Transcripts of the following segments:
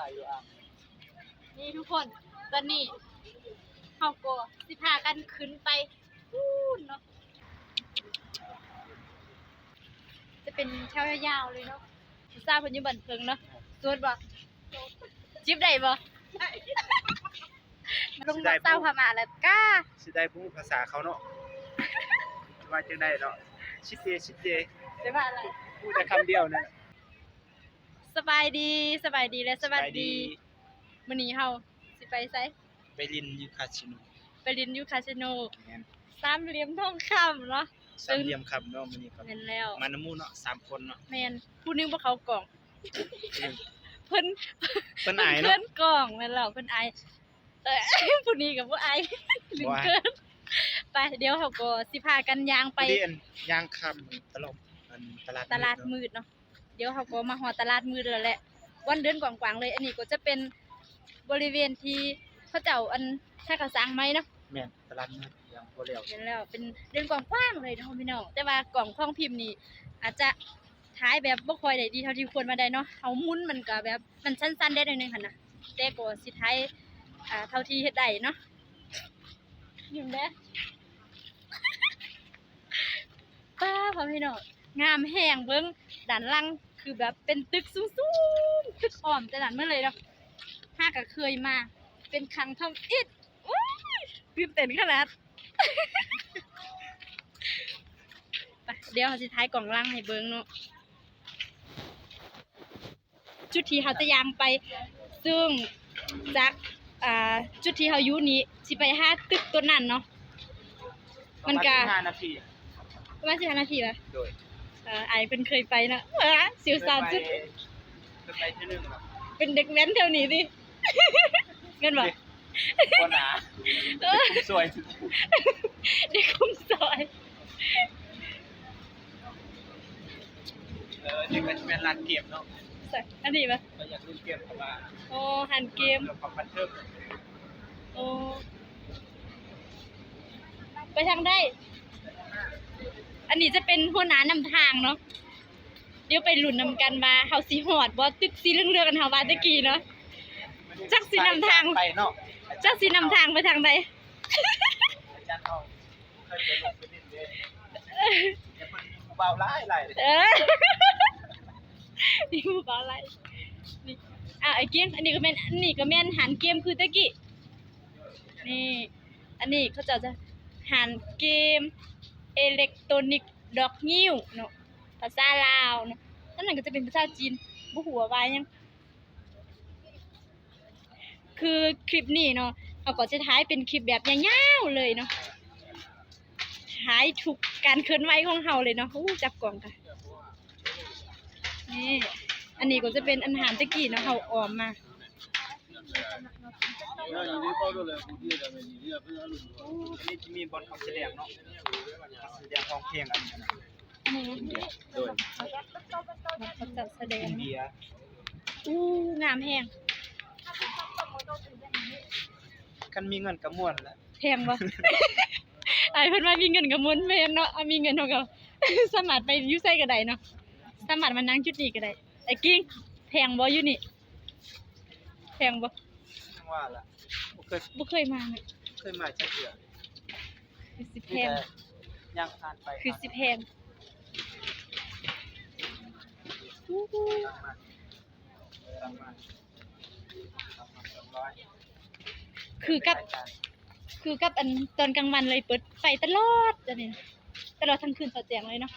ถ่ายอยู่อะนี่ทุกคน ตอนนี้เฮาก็สิพากันขึ้นไปพูนเนาะ จะเป็นแถวยาวๆเลยเนาะทราบเพิ่นอยู่บันเทิงเนาะสวดบ่จิบได้บ่ลงรถเศร้าพม่าแล้วก้าสิได้พูดภาษาเขาเนาะว่าจังได้เนาะชิเตชิเตได้ว่าอะไรพูดแต่คำเดียวนั่น สบายดีสบายดีและสวัสดีสบายมื้อนี้เฮาสิไปไสไปลินอยู่คาสิโนไปเลินยูคาสิโนแม่นสามเหลี่ยมทองคำเนาะสามเหลี่ยมคำเนาะมื้อนี้ครับแม่นแล้วมาน้ำมูเนาะสามคนเนาะแม่นผู้หนึงบ่เขากล่องเพิ่นเพิ่นอายเพิ่เนาะนกล่องแม่นแล้วเพิ่นอายเอ้ยผู้นี้ก็บ่อายลืมบ่อายเกินไปเดี๋ยวเฮาก็สิพากันย่างไปไปเรียนย่างคำตลบอันตลาดตลาดเนะมืดเนาะเดี๋ยวเขาก็มาหอตลาดมืดแล้วแหละวันเดินกว้างๆเลย อันนี้ก็จะเป็นบริเวณที่เขาเจ้าอันถ้ากระสังไหมเนาะแม่นตลาดมืดยังบ่แล้วเห็นแล้วเป็นเดินกว้างๆเลยเนาะพี่น้องแต่ว่ากล่องข้องพิมพ์นี่อาจจะท้ายแบบบ่ค่อยได้ดีเท่าที่ควรมาได้เนาะเฮาหมุนมันก็แบบมันสั้นๆได้หน่อยหนึงหั่นน่ะแต่ก็สิท้ายอ่าเท่าที่เฮ็ดได้เนาะยิ้มเด้อป้าพ่อพี่น้องงามแห้งเบิ่งด้านหล่าง คือแบบเป็นตึกสูงๆตึกอ้อมแต่นั้นเมื่อเลยเนาะห้าก็เคยมา เป็นครั้งทำอิดอุ้ยตื่นเต้นขนาดไปเดี๋ยวเราจะท้ายกล่องล่างให้เบิ่งเนาะจุดที่เขาจะยางไป ซึ่งจากอ่าจุดที่เขาอยู่นี้สิไปห้าตึกตัวนั้นเนาะมันก็ประาณ15นาทีประมาณสิบห้านาทีป่ะโดยเอ่อไอายเป็นเคยไปนะเออสิวสาวจุด เคยไปเที่ยวหนึงเนาะเป็นเด็กแว้นแถวนี้ดิเงินบ่บ่หนาเออสวยเด็กคุ้มซอย เออนี่ก็จะเป็นร้านเกมเนาะใส่อันนี้ป่ะเราอยากเล่นเกมเข้ามาโอ้หันเกม เรื่องความบันเทิงโอ้ ไปทางได้ อันนี้จะเป็นหัวหน้านำทางเนาะ เดี๋ยวไปหลุนนำกันว่าเฮาสิหอดบ่ตึกสีเรื่องๆกันเฮาว่าตะกี้เนาะ จักสินำทาง ไปเนาะจักสินำทางไปทางใดอาจารย์เอาเคยไปลงไปเล่นเด้เดี๋ยวเพิ่นผู้บ่าวหลายหลายเลยเออนี่ผู้บ่าวอะไรนี่อะไอ้เกมอันนี้ก็แม่นอันนี้ก็แม่นหันเกมคือตะกี้ นี่ อันนี้เขาจะจะหันเกม อิเล็กทรอนิกส์ดอกงิ้วเนาะภาษาลาวเนาะนั่นนั่นก็จะเป็นภาษาจีนบ่หัวาวายัง คือคลิปนี้เนาะเราก็จะท้ายเป็นคลิปแบบยาวๆเลยเนาะท้ายทุกการเคลื่อนไหวของเฮาเลยเนาะอู้จับกล่องค่ะนี่อันนี้ก็จะเป็นอาหารตะกี้เนาะเฮาออมมา นี่จะมีบอลคำแสดงเนาะคำแสดงของเพลงอันนี้นะอันนี้โดยเขาจัดแสดงอินเดียอู้งามแฮงคันมีเงินกระมวลแล้วแพงบ่ไอ้เพิ่นว่ามีเงินกับมนต์แม่นเนาะอะมีเงินเท่ากับสามารถไปอยู่ไสก็ได้เนาะสามารถมานั่งจุดนี้ก็ได้ไอ้กิ้งแพงบ่อยู่นี่แพงบ่จัง ว่าล่ะบ่เคยบ่เคยมาเนาะเคยมาจักเทื่อคือสิแพมีงแต่ย่างผ่านไปคือสิแพงอู้หูผ่านมาผ่านมาผ่านมาสองร้อยคือกับ คือกับอันตอนกลางวันเลยเปิดไฟตลอดจ้ะนี่ตลอดทั้งคืนต่อแจงเลยเนาะ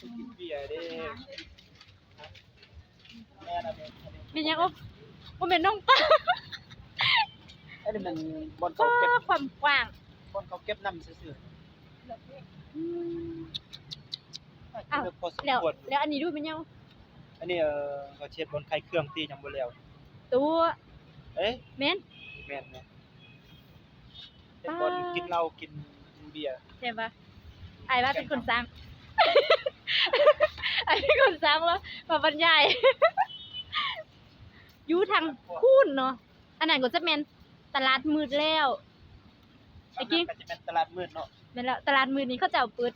กินเบียร์เด้แม่น่ะแม่อันนี้เป็นยังโอ้บ่แม่นน้องป้าอันนี้มันบอลก็เขาเก็บความกว้างบอลเขาเก็บน้ำซื่ออืมๆอ้าวเก็บพอสมแล้วควรแล้วอันนี้ดูเป็นยังอันนี้เอ่อเขาเช็ดบนไข่เครื่องตียังบ่แล้วตัวเอ๊ะแม่นแม่นแม่นเป็นบนกินเหล้ากินเบียร์ ใช่ปะไอ้ว่าเป็นคนสร้างไอ้เป็นคนสร้างแล้วมาบรรยาย อยู่ทางคูนเนาะอันนั้นก็จะแม่นตลาดมืดแล้วไอ้กิ๊กก็จะเป็นตลาดมืดเนาะแม่นแล้วตลาดมืดนี้เขาจะเอาเปิด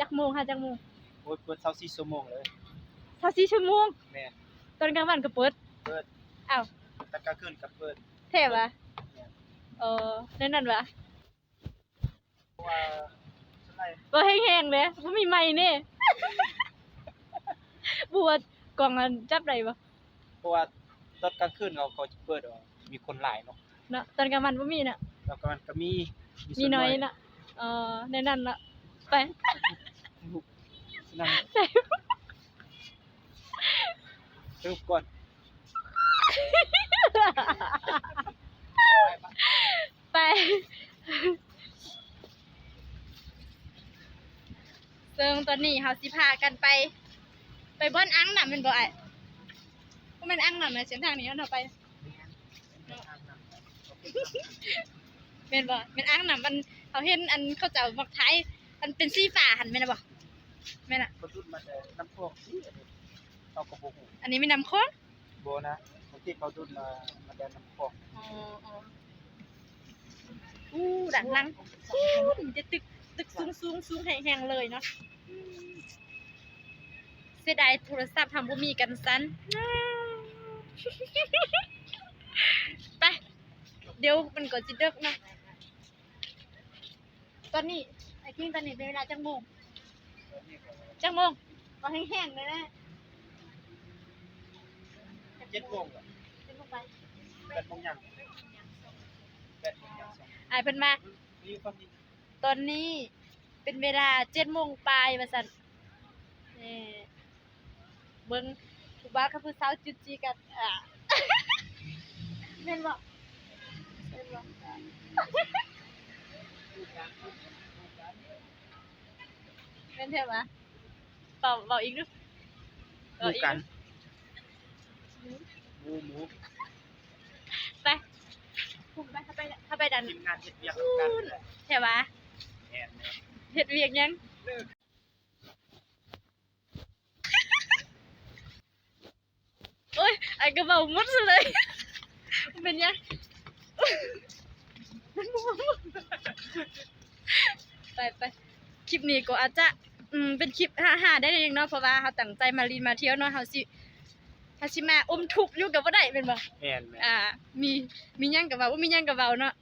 จักโมงค่ะจักโมงโอ้ยเปิด24ชั่วโมงเลย24ชั่วโมงแม่นตอนกลางวันก็เปิดเปิดอ้าวแต่กลางคืนก็เปิดแท้วะเออนั่นนั่นวะเพราะว่าสไลด์บ่แห้งๆเลยบ่มีไม้นี่บัวกล่องอันจับได้บ่เพราะว่า ตอนกลางคืนเขาเขาจะเปิดออกมีคนหลายเนาะเนาะตอนกลางวันบ่มีน่ะ แล้วก็มันก็มีมีส่วน้อยน่ะเออในนั้นน่ะไปนั่งใส่รูปก่อนไป ซึ่งตอนนี้เฮาสิพากันไป ไปบ่อนอ่างน้ำแม่นบ่อ้ายบ่แม่นอ่างน้ำนะเส้นทางนี้เนาะไปแม่นบ่แม่นอ่างน้ำมันเขาเห็นอันเขาเจ้ามักท้ายอันเป็นสีฟ้าหั่นแม่นบ่แม่นอะคนรุ่นมาแต่น้ำพวกที่เขาก็บ่ฮู้อันนี้มีน้ำข้นบ่นะบางทีเขารุ่นมามาแต่น้ำพวกอ๋ออ๋ออู้ดังลังอู้มันจะตึกตึกสูงสูงสูงแห้งๆเลยเนาะเสียดายโทรศัพท์ทำบ่มีกันซัน ไป เดี๋ยวมันก็จิดึกเนาะตอนนี้ไอ้ทิ้งตอนนี้เป็นเวลาจังโมงจังโมงก็แห้งๆเลยนะเจ็ดโมงอะจังโมงไปแปดโมงยังแปดโมงยังสองอายเพิ่นมา นี่ความจริงตอนนี้เป็นเวลาเจ็ดโมงปลายว่าซั่นนี่เบิ่ง ผู้บ่าวกับผู้สาวจุดจีกันอะแม่นบ่แม่นบ่อะแม่นแท้ปะเปล่าเปล่าอีกดูหมูกันหมูหมูไปพุ่งไปเข้าไปเข้าไปดันทีมงานเฮ็ดเวียกนำกันเลยแท้ปะแม่นแม่นเฮ็ดเวียกยัง โอ้ย ไอ้กระเป๋าหมดซะเลย มันเป็นยังไปไปคลิปนี้ก็อาจจะอืมเป็นคลิปฮ่าๆได้เองเนาะเพราะว่าเขาตั้งใจมารีนมาเที่ยวเนาะเขาสิเขาสิมาอมทุกข์อยู่กับบ่ได้เป็นบ่แม่นแม่นอ่า มีมีหยังกับเว้าบ่มีหยังกับเว้าเนาะ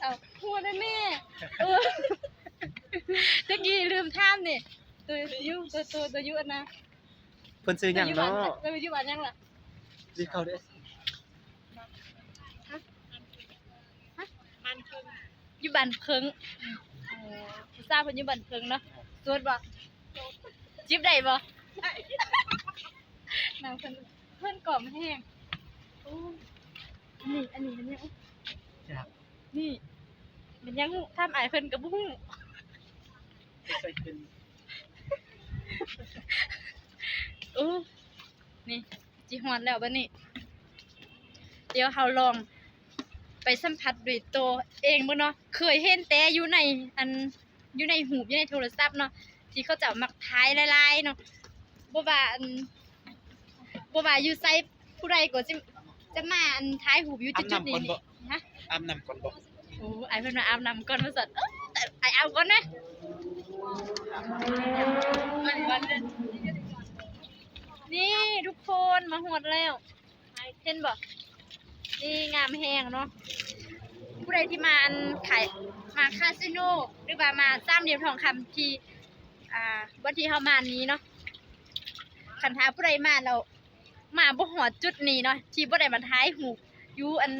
เอาหัวได้แม่เออตะกี้ลืมถามนี่ตัวอยู่ตัวตัวตัวอยู่อันนะ เพิ่นซื้อหยังเนาะตัวอยู่บ้านยังล่ะสิเข้าเด้ออยู่บ้านเพิงอ๋อผู้ทราบเพิ่นอยู่บ้านเพิงเนาะสวดบ่จิบได้บ่ได้นางเพิ่นเพิ่นกล่อมแห้งโอ้นี่อันนี้มันยังครับนี่มันยังทำอายเพิ่นก็บ่ฮู้ใส่เป็น เออนี่จิฮอดแล้วบัดนี้เดี๋ยวเฮาลอง ไปสัมผัสด้วยตัวเองบ่เนาะเคยเห็นแต่อยู่ใน อันอยู่ในหูปอยู่ในโทรศัพท์เนาะที่เขาจะมักท้ายลายๆเนาะบ่ว่าอันบ่ว่าอยู่ไสผู้ใดก็สิจะมาอันท้ายหูปอยู่จุดๆนี้นี่ฮะอาบน้ำก่อนบ่โอ้ไอเพิ่นมาอาบน้ำก่อนว่าซั่นเอ้อแต่ไอเอาก่อนนะนี่ ทุกคนมาหวดแล้วเห็นบ่นี่งามแฮงเนาะผู้ใดที่มาอันขายมาคาสิโนหรือว่ามาซ้ำเหลี่ยมทองคำที่อ่าวันที่เฮามานี้เนาะคันท้าผู้ใดมาเรามาบ่ฮอดจุดนี้เนาะที่บ่ได้มาท้ายหูยูอัน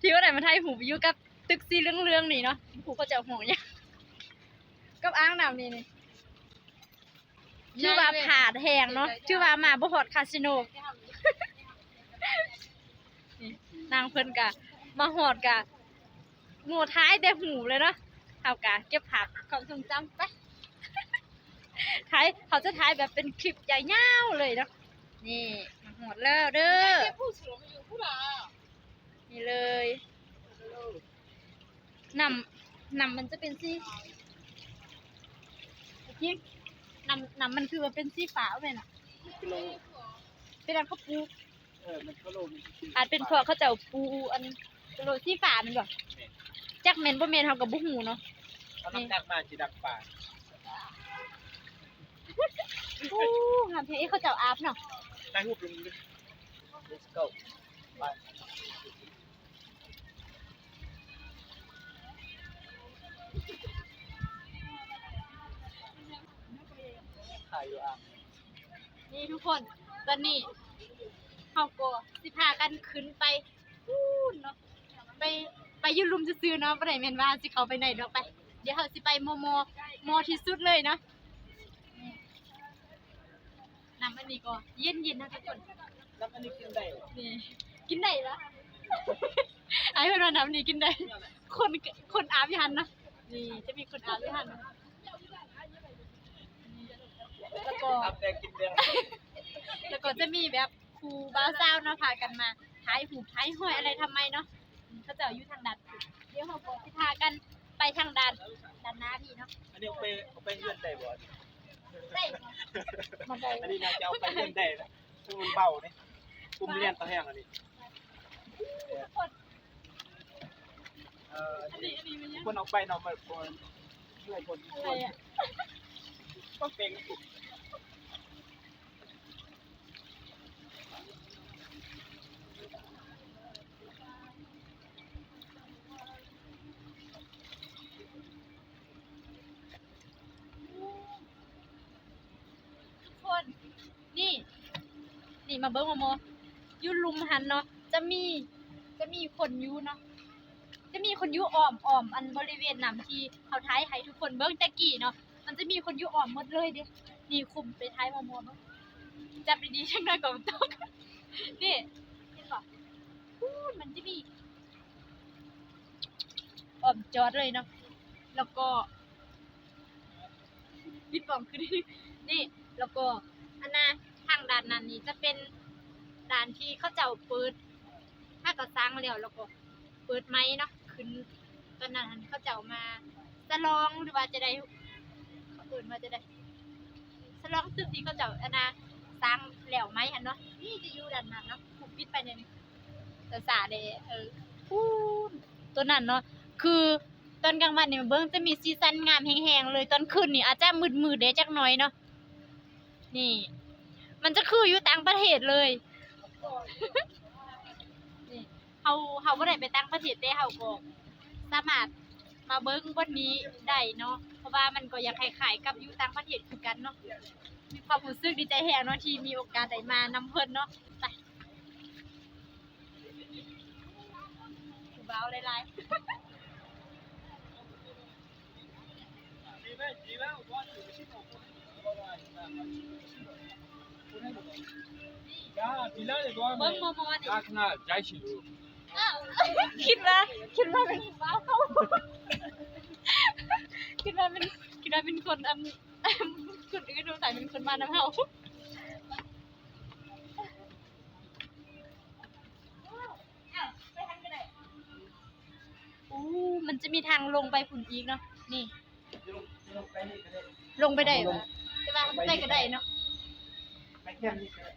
ที่ว่าไหนมาไทยหูยูกับตึกสีเรื่องๆนี่เนาะหูก็จะห่วงเนี่ยกับอ้างน้ำนี่นี่ ชื่อว่าผาดแหงเนาะชื่อว่ามาบ่ฮอดคาสิโนนี่นางเพิ่นกะมาฮอดกะโง่ท้ายแต่หูเลยเนาะเอากะเก็บภาพความทรงจำไปท้ายเขาจะท้ายแบบเป็นคลิปใหญ่ยาเลยเนาะนี่มาฮอดแล้วเด้อนี่เลยนำนำมันจะเป็นสีที่ นำนำมันคือว่าเป็นสีฟ้าเลยน่ะกิโลเป็นอันเขาปูเออมันกิโลมันสิอาจเป็นเพราะเขาเจ้าปูอันกระโดดสีฟ้ามันบ่จักแม่นบ่แม่นเฮาก็บ่ฮู้เนาะเอาน้ำหนักมาสิดักป่าโอ้งามเท่เขาเจ้าอาบเนาะได้รูปลงเลย let's go ไป อยู่อะนี่ทุกคน ตอนนี้เฮาก็สิพากันขึ้นไปพูนเนาะไปไปอยืนลุมซื่อๆเนาะบ่ได้แม่นว่าสิเข้าไปไหนดอกไป เดี๋ยวเฮาสิไปมอมอมอที่สุดเลยเนาะนี่น้ำอันนี้ก็เย็นๆนะทุกคนน้ำอันนี้กินได้เหรอนี่กินได้ละ ไอ้เพิ่นว่าน้ำนี่กินได้ คนคนอาบอยู่หันเนาะนี่จะมีคนอาบอยู่หันนะ แล้วก็ทำแดงกินแดงแล้วก็จะมีแบบครูบ้าวเจ้าเนาะพากันมาท้ายหูท้ายห้อยอะไรทำไมเนาะอืมเขาจะอยู่ทางดันเดี๋ยวเขาก็สิพากันไปทางดันดันหน้าพี่เนาะอันนี้เอาไปเอาไปเลื่อนได้บ่ได้มาได้อันนี้น่าจะเอาไปเลื่อนได้นะคือมันเบาเนี่ยกุมเลียนตะแห้งอันนี้คนเอ่ออันนี้อันนี้มันยังคนเอาไปเนาะมันคนช่วยคนอะไรอะ ก็เป็น ทุกคน นี่ นี่มาเบิ้งมาโมอยูลุมหันเนาะจะมีจะมีคนอยูเนาะจะมีคนอยูอ้อมอ้อมอันบริเวณน้ำที่เขาท้ายให้ทุกคนเบิ้งตะกี้เนาะมันจะมีคนอยูอ้อมหมดเลยเด้นี่คุมไปท้ายมาโมเนาะจับดีๆช่างหน้ก่อนตกนี่เห็นปะมันจะมีอ้อมจอดเลยเนาะแล้วก็ปิดปองคือนี่แล้วก็อันน่ะทา ด้านนั้นนี่จะเป็นด้านที่เขาเจ้าเปิดถ้าก็สร้างแล้วแล้วก็เปิดไม้เนาะขึ้นตอนนั้นเขาเจ้ามาสลองหรือว่าจะได้เขาเปิดมาจะได้สลองตึกที่เขาเจ้าอนน่ะสร้างแล้วไหม้อันเนาะนี่จะอยู่ด้านนั้นเนาะผูกปิดไปเนี่ยแต่สาเดเออพูนตัวนั้นเนาะคือตอนกลางวันเนี่ยเบิ่งจะมีซีซันงามแห้งๆเลยตอนคืนนี่อาจจะมืดๆเด้จักหน่อยเนาะนี่ มันจะคืออยู่ต่างประเทศเลยนี่เฮาเฮาบ่ได้ไปต่างประเทศแต่เฮาก็สามารถมาเบิ่งบนนี้ได้เนาะเพราะว่ามันก็อยากคล้ายๆกับอยู่ต่างประเทศคือกันเนาะมีความรู้สึกดีใจแฮงเนาะที่มีโอกาสได้มานำเพิ่นเนาะไปผู้บ่าวหลายๆ คิดว่าคิดว่าเป็นบ้าเขาคิดว่าเป็นคิดว่าเป็นคนอันคนอื่นสงสัยเป็นคนมานำเฮาอู้มันจะมีทางลงไปฝุ่นอีกเนาะนี่ ลงไปได้ปะแต่ว่าได้ก็ได้เนาะไม่แค่นี้ก็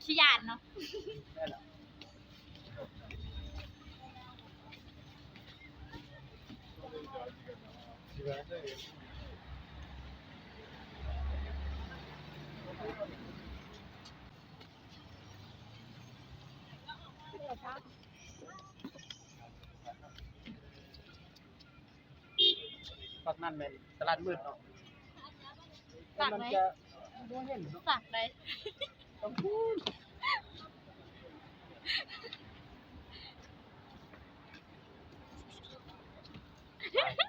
ขี้ยานเนาะได้แล้วปักนั่นแม่นตลาดมืดเนาะฝากมันไหมจะบ่เห็นเนาะ ฝากได้ ต้องพูด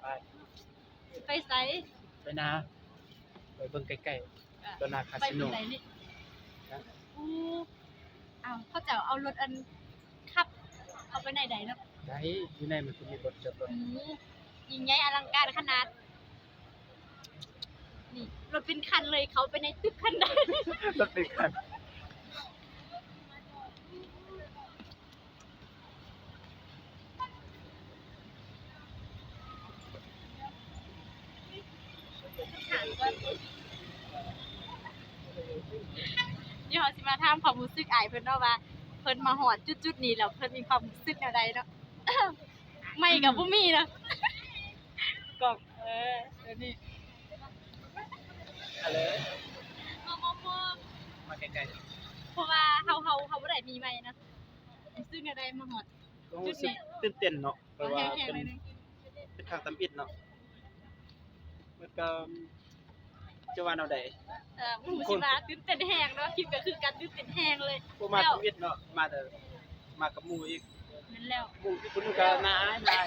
ไปไปไสไปนะไปเบิ่งใกล้ๆตัวนาคาไปสิโน ที่ไหนนี่อู้อ้าวเขาจะเอารถอันขับ เอาไปไหนใดเนาะได้อยู่ในมันจะมีรถจอดรถอืมยิ่งใหญ่อลังการขนาด นี่รถเป็นคันเลยเขาไปในตึกคันใดรถเป็นคัน เดี๋ยวเราสิมาถามความรู้สึกอายเพิ่นเนาะว่าเพิ่นมาหอดจุดๆนี้แล้วเพิ่นมีความรู้สึกแนวใดเนาะ ไม่กับบ่มีเนาะกอกเออเดี๋ยวนี้อะไรมอมอมอยังไงเพราะว่าเฮาเฮาเฮาบ่ได้มีใหม่นะซึ่งอะไรมาฮอดก็รู้สึกตื่นเต้นเนาะเพราะว่าแห้งเป็นๆเลยเป็นทางตำอิดเนาะมันก็ จะว่าแนวใดเอ่อผู้สิว่าตื่นเต้นแฮงเนาะคลิปก็คือการตื่นเต้นแฮงเลยบ่มาตำอิดเนาะมาแต่มากับหมู่อีกนั่นแล้วหมู่ที่คุณก็น่าอายหลาย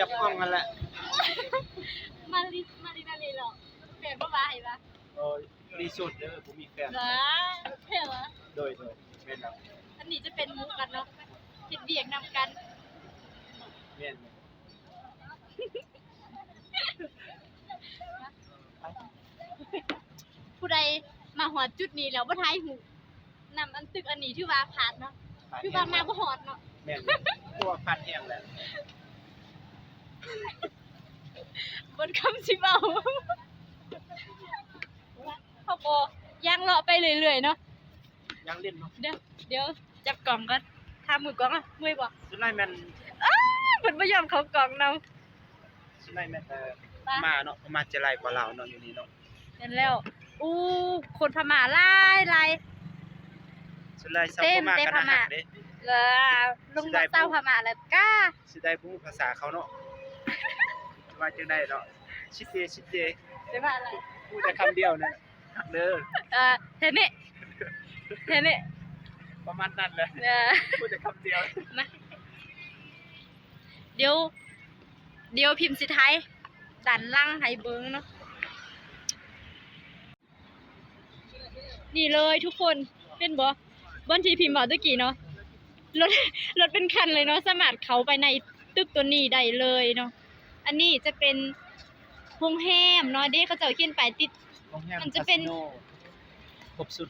จับกล้องกันแหละมาลิมาลินาเลยเหรอแม่นบ่ว่าให้ว่าโอ้ยดีสุดเด้อผมมีแฟนว้าเท่วะโดยโดยแม่นแล้วอันนี้จะเป็นหมุกกันเนาะเฮ็ดเบียกนำกันแม่น ผู้ใดมาหอดจุดนี้แล้วบ่ทายหูนำอันตึกอันนี้ถือว่าผ่านเนาะถือว่ามาบ่หอดเนาะแม่นตัวพัดแห้งแหละบนคำสิเว้าเขาก็ย่างเลาะไปเรื่อยๆเนาะยังเล่นเนาะเดี๋ยวเดี๋ยวจับกล่องก่อนทามือกล่องอะมือบ่สุดท้ายแม่นเพิ่นบ่ยอมเข้ากล่องนำสุดท้ายแม่นเอ่อมาเนาะมาจะไล่กว่าเราเนาะอยู่นี่เนาะ นั่นแล้วอู้คนพม่าหลายหลาย สุดท้ายสับเต็มมาเต็มกันพม่าหักเด้เออลงมาเศร้าพม่าแล้วก้าสิได้ผู้ภาษาเขาเนาะ ว่าจังได๋เนาะ ชิเตชิเตได้ว่าอะไรพูดแต่คำเดียวนั่นหักเด้อเออเทนี่เทนี่ประมาณนั้นแหละเออ พูดแต่คำเดียว มาเดี๋ยว เดี๋ยวพิมพ์สิไทยดันล่างให้เบิ้งเนาะ นี่เลยทุกคนเป็นบ่บนที่พิมพ์บอกตะกี้เนาะรถรถเป็นคันเลยเนาะสามารถเขาไปในตึกตัวนี้ได้เลยเนาะอันนี้จะเป็นโรงแรมเนาะเด้เขาเจะเขียนไปายติด โรงแรมมันจะเป็น คาสิโครบสุด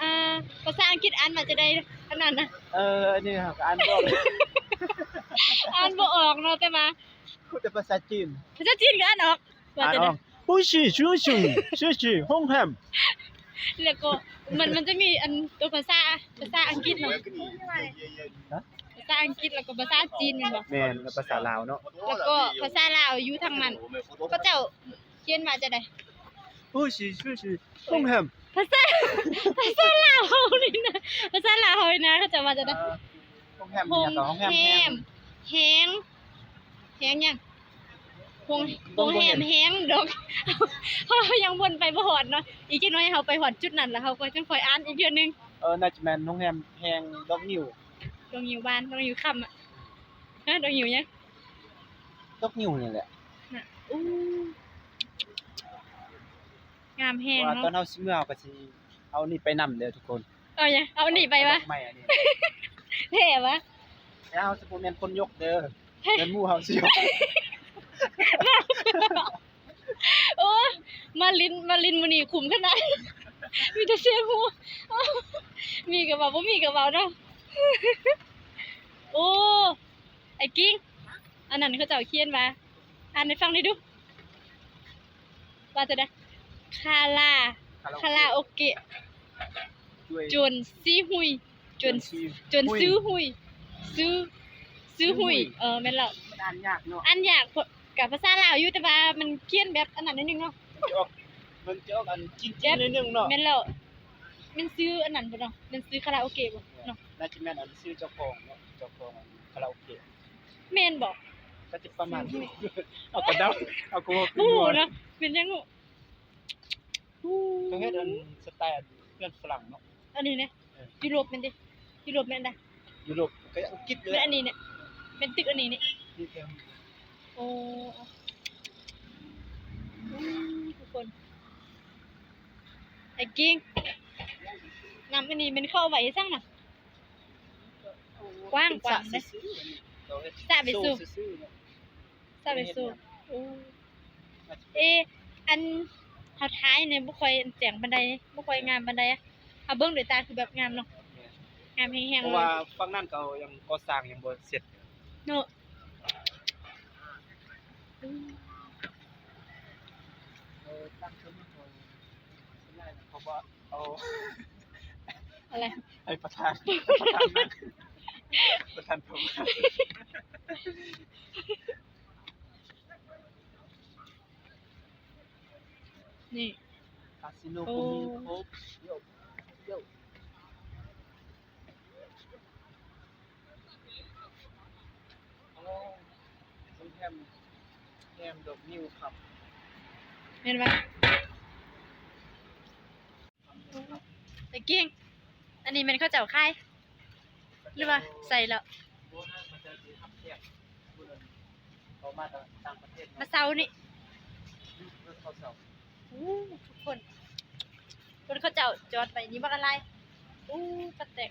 อ่าภาษาอังกฤษอ่านมาจะได้ขนาดนะเอออันนี้ครับอ่านบ่เลยอ่านบ่ออกเนาะแต่มาพูดแต่ภาษาจีนภาษาจีนก็อ่านออกว่าอ่านจะอได้อก ผู้ชิชูชูชูชูห้องแฮมแล้วก็มันมันจะมีอันตัวภาษาภาษาอังกฤษเนาะภาษาอังกฤษแล้วก็ภาษาจีนแม่นบ่แม่นภาษาลาวเนาะแล้วก็ภาษาลาวอยู่ทางนั้นก็เจ้าเขียนมาจะได้ผู้ชิชูชูห้องแฮมภาษาภาษาลาวเฮานี่นะภาษาลาวเฮานี่นะเขาจะมาจะได้ห้องแฮมโฮเนี่ยงก็ห้องแฮมแฮแฮมมแฮงแฮงยัง โฮงโฮงแฮมแฮงดอกเฮายังวนไปบ่ฮอดเนาะอีกจักหน่อยเฮาไปฮอดจุดนั้นแล้วเฮาก็จังค่อยอ่านอีกเทื่อนึงเออน่าจะแม่นห้องแฮมแฮงดอกนิ้วดองอยู่บ้านดองอยู่ค่ำอะฮะดองอยู่ยังดอกนิ้วนี่แหละน่ะอู้งามแฮงว่าตอนเนาะเฮาสิเมื่อเอาก็สิเอานี่ไปนํเด้อทุกคนเอายังเอาอันนี้ไปวะดอกไม่อันนี้เท่วะแล้วเฮาสิบ่แม่นคนยกเด้อแม่นหมู่เฮาสิยก โอ้มาลินมาลินมื้อนี้คุ้มขนาดมีแต่เสียงหัวมีกระเป๋าบ่มีกระเป๋าเนาะโอ้ไอ้กิ้งอันนั้นเขาเจ้าเขียนมาอ่านให้ฟังหน่อยดูว่าจะได้คาลาคาราโอเกะช่วยจนซีหุยจนชื่อจนซื้อหุยซื้อซื้อหุยเออแม่นแล้วมันอ่านยากเนาะอันอยากพ กับภาษาลาวอยู่แต่ว่ามันเขียนแบบอันนั้นนิดนึงเนาะมันจะออกมันจะออกอันจิ้นๆนิดนึงเนาะแม่นแล้วมันซื้ออันนั้นบ่เนาะมันซื้อคาราโอเกะบ่เนาะน่าจะแม่นอันชื่อเจ้าของเนาะเจ้าของอันคาราโอเกะแม่นบ่ก็จะประมาณนี้เอากระเดาเอากูโอ้โหเนาะเป็นยังงูอู้ก็เฮ็ดอันสไตล์อันเพื่อนฝรั่งเนาะอันนี้เนี่ยเออยุโรปแม่นดิยุโรปแม่นได้ยุโรปก็อังกฤษเลยแม่นอันนี้เนี่ยเป็นตึกอันนี้นี่นี่เอง โอ้อืมทุกคน ไอ้กิ้งนำอันนี้มันเข้าไว้ซั่งน่ะ กว้างกว่าเด้สระไปสู่ซื่อๆเนาะซาเบซูโอ้เอะอันเฮาท้ายเนี่ยบ่ค่อยแจ้งปานใดบ่ค่อยงามปานใดอะเอาเบิ่งด้วยตาคือแบบงามเนาะงามแฮงเพๆราะเลว่ายฝั่งนั้นเขายังก่อสร้างยังบ่เสร็จเนาะเออตั้งชื่อมันก่อนได้นะ เพราะว่าเอาอะไรให้ประธานประธานนั่งประธานผมนี่คาสิโนก็มีครบโยกโยกโอ้มันแฮมแฮมดอกนิ้วครับ เห็นปะตะเกียงอันนี้มันข้าวเจ้าไข่หรือว่าใส่แล้วมามาจากต่างประเซานี่อู้ทุกคนคนเขาวเจ้าจอดไปนี่บักอะไรอู้กระแตก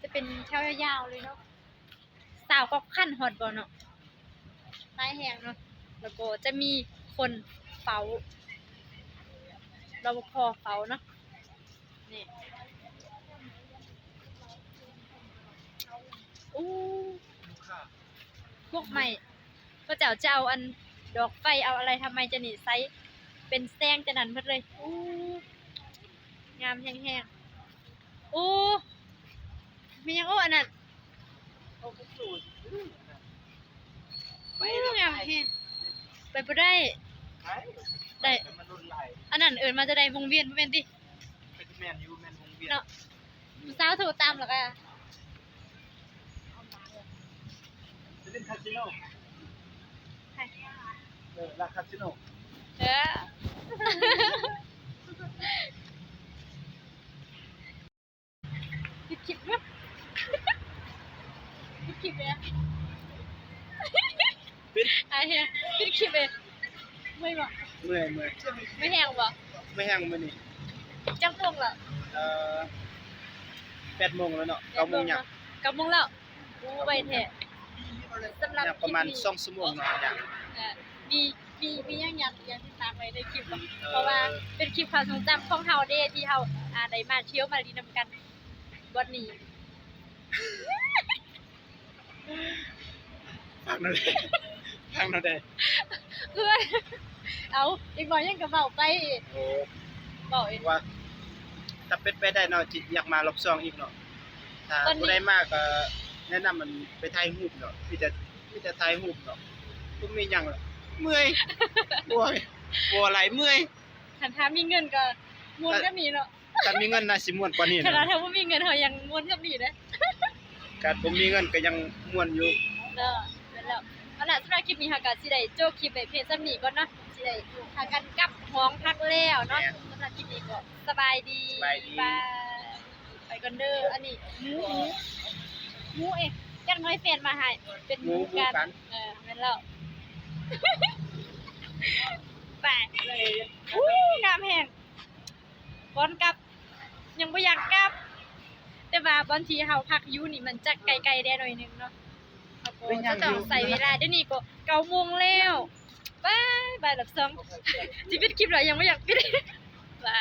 จะเป็นเช้ายาวๆเลยเนาะสาวก็ขั้นฮอดบ่เนาะลายแหงเนาะแล้วก็จะมี คนเฝ้ารปภเฝ้าเนาะนี่อู้ลูกค้าพวกใหม่ ก็จะเอาจะเอาอันดอกไฟเอาอะไรทำไมจะหนีไซส์เป็นแซงจะนันเพิ่นเลยอู้งามแห้งๆอู้มียังโอ้อันนั้นเขาก็สูตรอู้งามแห้งไปบ่ได้ใช่ ได้ มันรุนไหลอันนั้นเอิ้นมาจะได้วงเวียนบ่แม่นติเป็นแมนยูแมนวงเวียนเนาะผู้สาวโทรตามแล้วก็จะเล่นคาสิโนให้เออลาคาสิโนเออคิดคิดเนาะคิดคิดเลยอะ ปิด ไอ้เหี้ยคิดคิดเลย ไม่บอกเมื่อยเมื่อยไม่แห้งบ่ไม่แห้งมื้อนี้จังพงละเอ่อ8โมงแล้วเนาะ9โมงยังเก้าโมงแล้วอู้ไวแท้สำหรับยังประมาณ2ชั่วโมงเนาะยังเอ่อมีมีมีอย่างอย่างอย่างที่ตามไว้ในคลิปบ่เออเพราะว่าเป็นคลิปความทรงจำของเฮาเด้ที่เฮาอ่าได้มาเที่ยวมาดีนำกันวันนี้พักนั่นแหละ พักนั่นแหละเพื่อนเอาอีกบ่ยังก็เว้าไปโอ้เว้าเองว่า ถ้าเป็นไปได้เนาะจิอยากมารอบสองอีกเนาะถ้าตอนนี้ผู้ใดมาก็แนะนำมันไปถ่ายรูปเนาะมีแต่มีแต่ถ่ายรูปเนาะบ่มีหยังหรอกเมื่อยบ่อยบ่อะไรเมื่อยคันถ้ามีเงินก็มวนก็มีเนาะถ้ามีเงินน่าสิม่วนกว่านี้ขนาดนะถ้าบ่มีเงินเฮายังมวนก็มีเด้การบ่มีเงินก็ยังม่วนอยู่เด้อนั่นแหล้ว เอาล่ะสำหรับคลิปนี้เฮาก็สิได้โจบคลิปไว้เพียงส่ำนี้ก่อนเนาะสิได้พากันกลับห้องพักแล้วเนาะสำหรับคลิปนี้ก็สบายดีสบายดีบายไปก่อนเด้ออันนี้หมูหมูหมูเองจักน้อยแฟนมาให้เป็นหมูกันเออแม่นแล้วไปอู้น้ำแห้งบอนกลับ ยังบ่อยากกลับ แต่ว่าบางทีเฮาพักอยู่นี่มันจะไกลๆได้หน่อยนึงเนาะ เป็นอย่ต้องใส่เวลาเดี๋ยวนี้ก็เก้าโมงแล้วบายบายหลับสอง ชีวิตคลิปเรายังไม่อยากปิดว้า